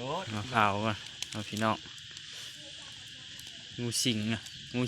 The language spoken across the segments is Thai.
รถมาเผาก่อนเอาพี่น้องงูสิงอะงู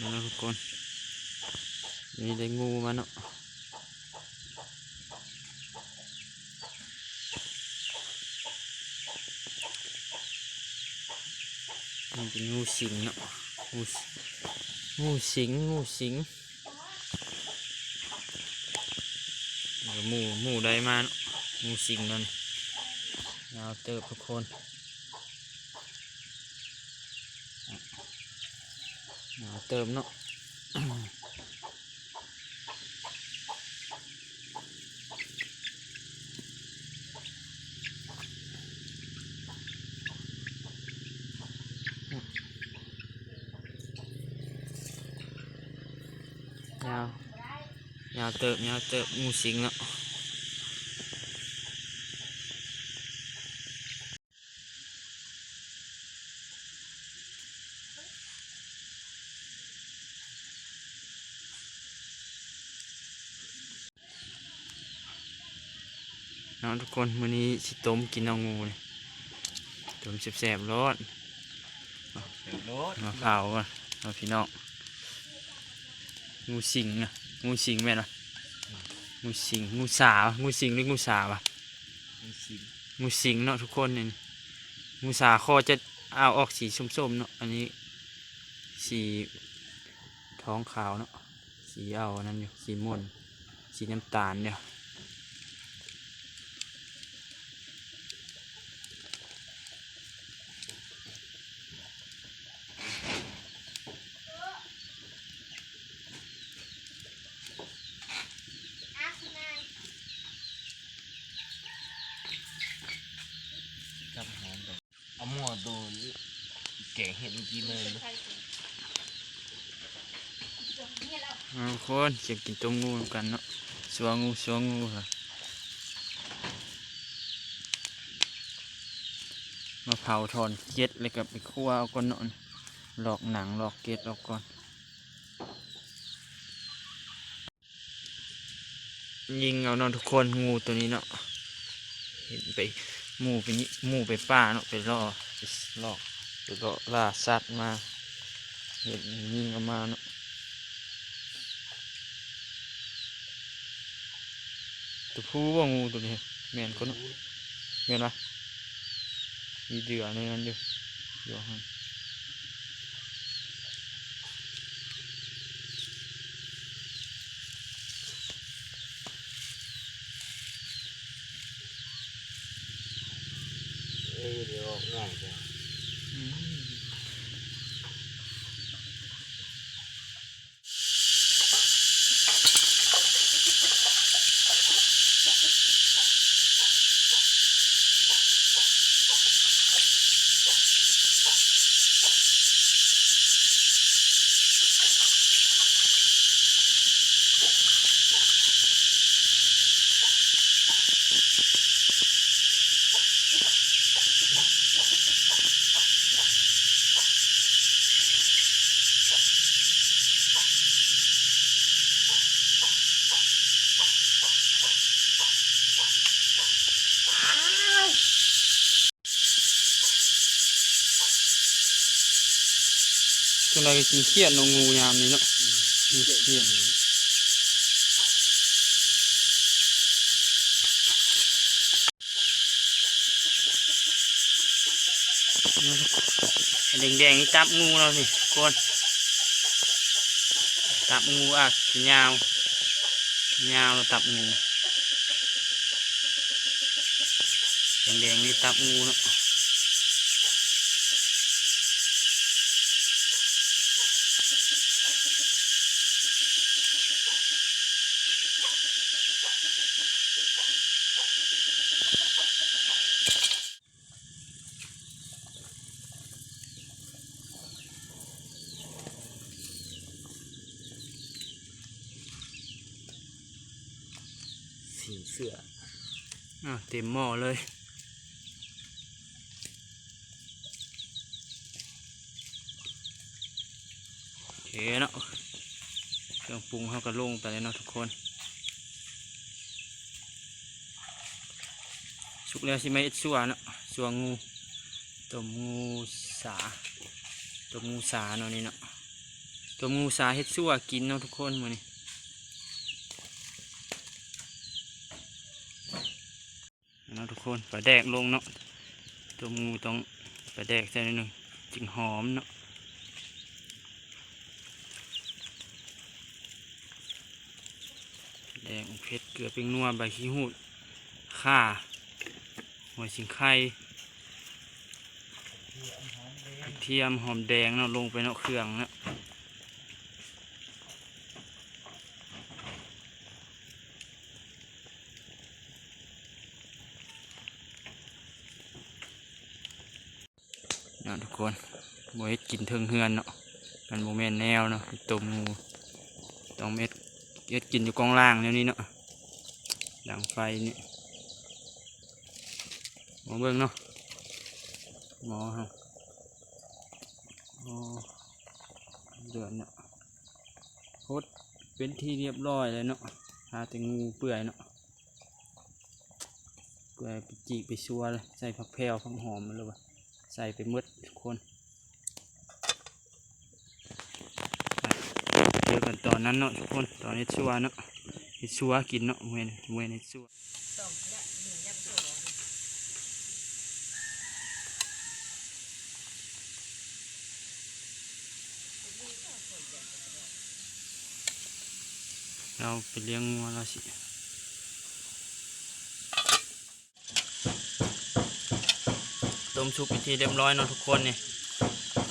มาแล้วทุกคนนี่ได้งูมาเนาะมัน เป็นงูสิงเนาะงูสิงูสิงงูสิงเดี๋ยวหมูหมูได้มาเนาะงูสิงนั่นเราเติบทุกคนเราเติมเนาะ ยาวยาว เติบยาวเติบงูสิงเนาะเนาะทุกคนมื้อนี้สิต้มกินเอางูเลยต้มแซ่บๆร้อนรถมาเผาก่อนเอาพี่น้องงูสิงอะงูสิงแม่นอะ งูสิงงูสาวงูสิงหรืองูสาวอะมีสิงงูสิงเนาะทุกคนนี่งูสาคอจะเอาออกสีส้มๆเนาะอันนี้ สีท้องขาวเนาะสีเอาอันนั้นอยู่สีม่วงสีน้ำตาลเนี่ย กับหอมไปเอาหม้อดูแกงเห็ดเมื่อกี้เลยนะเอาทุกคนจะกินต้มงูกันเนาะสวงงูสวงงูค่ะมาเผาถอนเกล็ดเลยกับไปคั่วเอาก่อนเนาะหลอกหนังหลอกเกล็ดออกก่อนยิงเอาเนาะทุกคนงูตัวนี้เนาะเห็นไปหมูไปนี่หมูไปป่าเนาะไปล่อไปลอก ไปล่อล่าสัตว์มาเห็นยิงเอามาเนาะตัวผู้ว่างูตัวนี้แม่นคนเนาะแม่นเดือในนั้นอยู่อยู่ข้างเออเดี๋ยวออกง่ายจ้ะอืมจังไรก็กินเขียดนงูยามนี้เนาะกินเขียดแดงแดงนี่ตับงูเราสิคนตับงูอะยาวยาวตับงูแดงแดงนี่ตับงูเนาะ เสื้อเต็มหม้อเลยโอเคเนาะเครื่องปรุงเขาก็ลงไปเลยเนาะทุกคนสุกแล้วใช่ไหมสัวเนาะสัวงูตัวงูสาตัวงูสาเนาะนี่เนาะตัวงูสาเฮ็ดสัวกินเนาะทุกคนมือนี้ นาะทุกคนปลาแดกลงเนาะต้มงูต้องปลาแดกใส่นิดหนึงจึงหอมเนาะแดงเผ็ดเกลือเป็นนัวใบขี้หูดข่าหัวชิงไข่กระเทียมหอมแดงเนาะลงไปเนาะเครื่องเนาะ เนาะทุกคนบ่เฮ็ดกินเทิงเฮือนเนาะมันโมเมนแนวเนาะต้มงูต้องเม็ดเฮ็ดกินอยู่กองล่างแนวนี้เนาะดังไฟนี่มอเบิ่งเนาะมอฮะโอ้เดือนเนาะโคตรเป็นที่เรียบร้อยเลยเนาะหาแต่งูเปื่อยเนาะเปื่อยไปจีไปชัวเลยใส่ผักแพรวผักหอมมันเลยวะ ใส่ไปหมดทุกคนเจอกันตอนนั้นเนาะทุกคนตอนนี้ชัวเนาะชัวกินเนาะเวนเวนชัวเราไปเลี้ยงงัวเราสิ ต้มซุปไปนที่เรียบร้อยเนาะทุกคนเนี่ย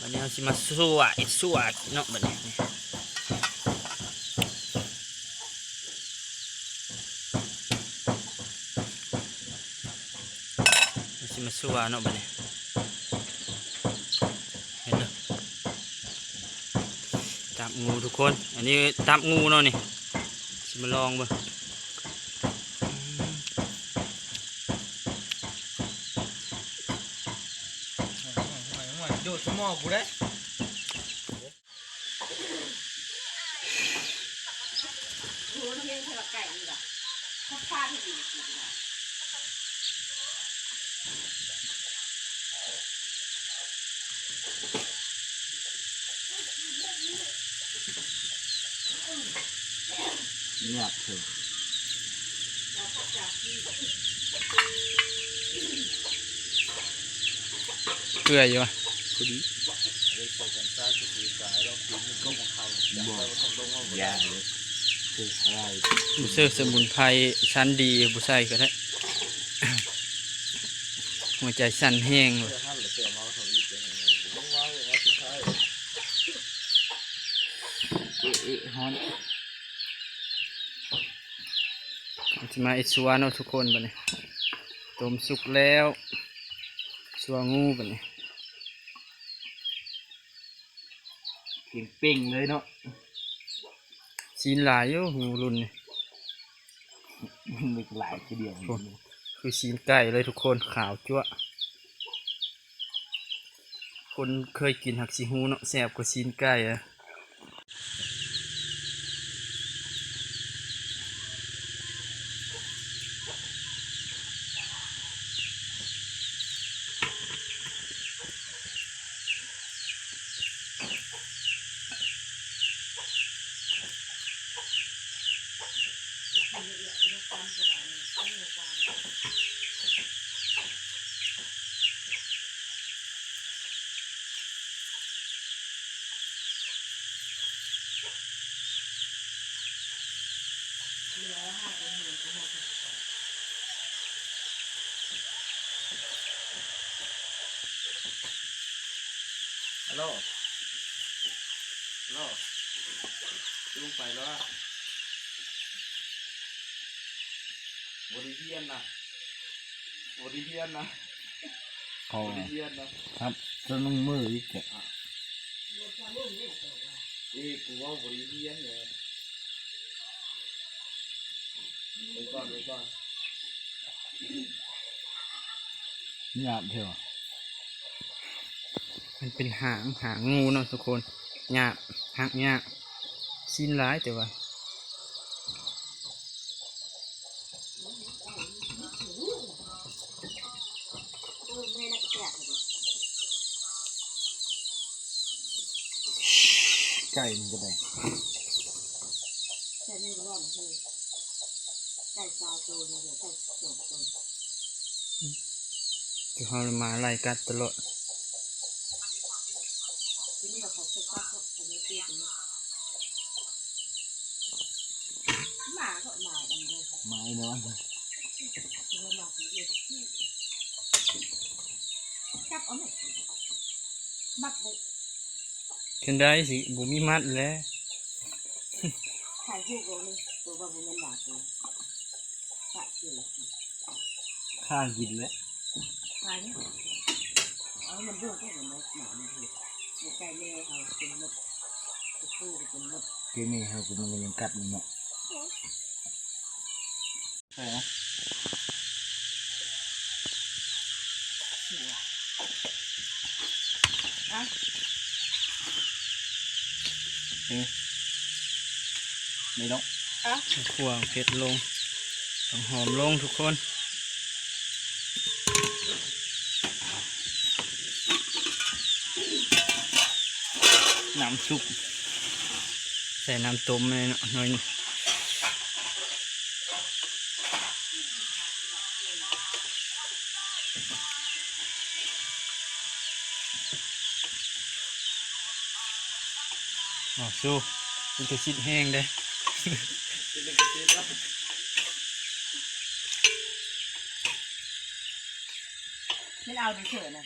วันนี้เราสิมาสู้อะอีสู้อะเนาะแบบนี้สิมาสู้อะเนาะแบบนี้เห็นเนาะจับงูทุกคน อันนี้จับงูเนาะนี่สิมาลองบ่ งโดดสมอกู ได้รู้เพียงเธอไก่ดีกว่าเขาพาที่ดีดีกว่าเงียบเถอะเปื่อยอยู่วะพอดีได้ใส่กันซ่าสุดดีสายเรากินมันก็ของเขาบอกยาเลยคืออะไรบุเซอร์สมุนไพรชั้นดีบุใส่ก็ได้หัวใจสั่นแห้งเลยจะห้ามหรือเสือเมาของอีกเป็นยังไงต้องว่าเลยว่าสุดท้ายเอ๊ะเอ๊ะฮอนจะมาไอซัวเนาะทุกคนบัดนี้ต้มสุกแล้วซัวงูบัดนี้ เก่งเป่งเลยเนาะซีนหลายอยู่งูรุ่นนี่มีหลายทีเดียวคือซีนไก่เลยทุกคนขาวจั่วะคนเคยกินหักซีฮูเนาะแซ่บกว่าซีนไก่อะ ฮัลโหลฮัลโหลลุงไปแล้วอะบริเทียนนะบริเทียนนะอ๋อบริเทียนนะครับจนลงมืออีกแกะนี่กูว่าบริเทียนเลยไปก่อนไปก่อนหยาบเถอะ มันเป็นหางหางงูเนาะทุกคนหยาบหักหยาบชิ้นร้ายแต่ว่าเออไม่น่าจะแปลกเลยไก่มันก็ได้แต่ไม่รู้ว่ามันคือไก่ซาวโตเนี่ยเดี๋ยวไก่สองตัวคือเขามาไล่กัดตลอด ทีนี้เราเขาจะซักก็จะไม่เตี้ยกันหมาก็หมาอันเดียว ไม้เนาะคือหมาสีเดียวจับเอาไหมมัดเลยขึ้นได้สิบุมีมัดแล้วถ่ายรูปเราเลยตัวว่ามันยังหนาตัวปะเจอข้างกินแล้วถ่ายนี่เอามันเบื่อก็เหมือนหมามันคือในใจแม่เขาเป็นมดตัวผู้ก็เป็นมดเกนี่เขาเป็นมันยังกัดมันเนาะ ใช่ไหมเสืออะไม่ต้องอะขั่วเผ็ดลงต้องหอมลงทุกคนน้ำซุปใส่น้ำต้มเลยเนาะหน่อย หนึ่งอ๋อสู้มันจะชิดแห้งได้กินเป็นกระติบแล้วไม่เอาเฉยๆนะ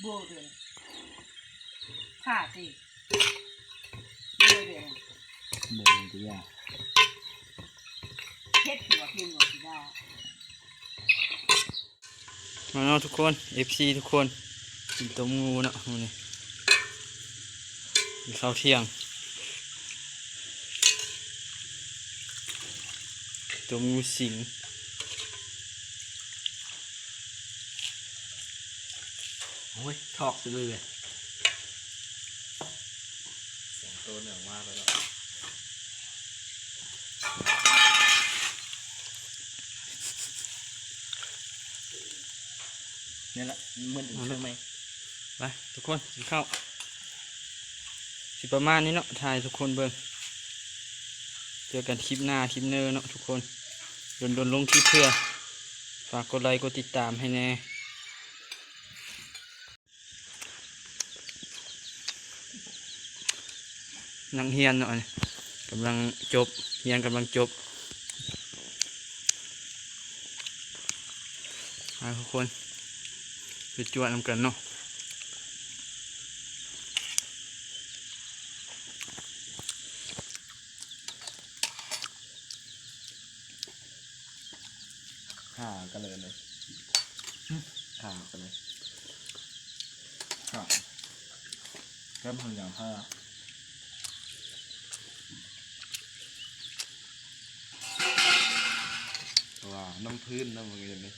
โบเลยขาดสิโบเลยโบนตัวยาเพชรหัวพิมพ์หัวสีดามาเนาะทุกคน FC ทุกคนกินต้มงูเนาะมื้อนี้กิน ข้าวเที่ยงต้มงูสิงโอ้ยชอกไปเลยเสียงตัวเหนือมากเลยเนาะนี่แหละมันใช่ไหมไปทุกคนกินข้าว สิประมาณนี้เนาะถ่ายทุกคนเบิ่งเจอกันคลิปหน้าคลิปเนอร์เนาะทุกคนโดนโดนลงคลิปเพื่อฝากกดไลค์กดติดตามให้แน่นังเฮียนเนาะกำลังจบเฮียนกำลังจบทุกคนไปจวดนำกันเนาะ ข่ากันเลยเลยข่ากันเลยครับแก้มหันอย่างห้าว่าน้ำพื้นน้ำมันกันเลย